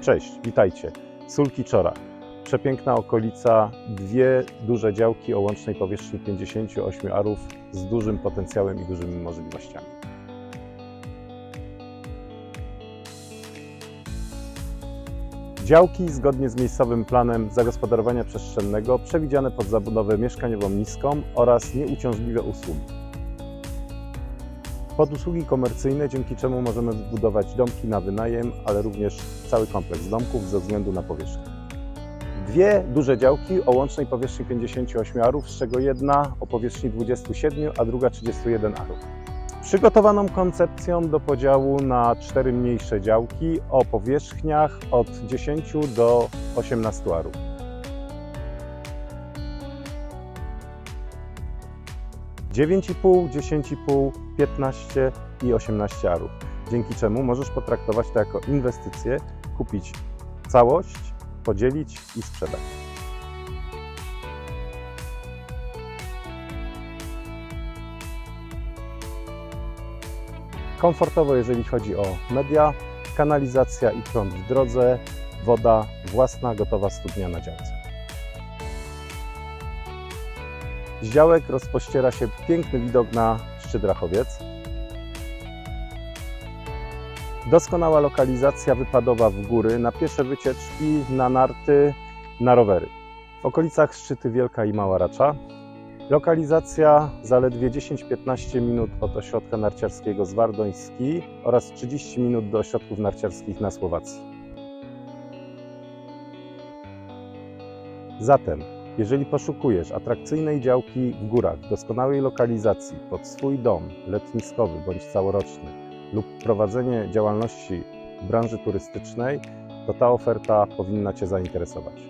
Cześć, witajcie. Sulki Czora. Przepiękna okolica, dwie duże działki o łącznej powierzchni 58 arów z dużym potencjałem i dużymi możliwościami. Działki zgodnie z miejscowym planem zagospodarowania przestrzennego przewidziane pod zabudowę mieszkaniową niską oraz nieuciążliwe usługi. Pod usługi komercyjne, dzięki czemu możemy zbudować domki na wynajem, ale również cały kompleks domków ze względu na powierzchnię. Dwie duże działki o łącznej powierzchni 58 arów, z czego jedna o powierzchni 27, a druga 31 arów. Przygotowaną koncepcją do podziału na cztery mniejsze działki o powierzchniach od 10 do 18 arów. Dziewięć i pół, 10,5, 15 i 18 arów. Dzięki czemu możesz potraktować to jako inwestycję, kupić całość, podzielić i sprzedać. Komfortowo, jeżeli chodzi o media, kanalizacja i prąd w drodze, woda, własna, gotowa studnia na działce. Z działek rozpościera się piękny widok na szczyt Rachowiec. Doskonała lokalizacja wypadowa w góry, na piesze wycieczki, na narty, na rowery. W okolicach szczyty Wielka i Mała Racza. Lokalizacja zaledwie 10-15 minut od ośrodka narciarskiego Zwardoński oraz 30 minut do ośrodków narciarskich na Słowacji. Zatem, jeżeli poszukujesz atrakcyjnej działki w górach, doskonałej lokalizacji pod swój dom letniskowy bądź całoroczny lub prowadzenie działalności w branży turystycznej, to ta oferta powinna Cię zainteresować.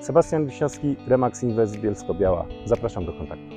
Sebastian Wiśniowski, Remax Invest Bielsko-Biała. Zapraszam do kontaktu.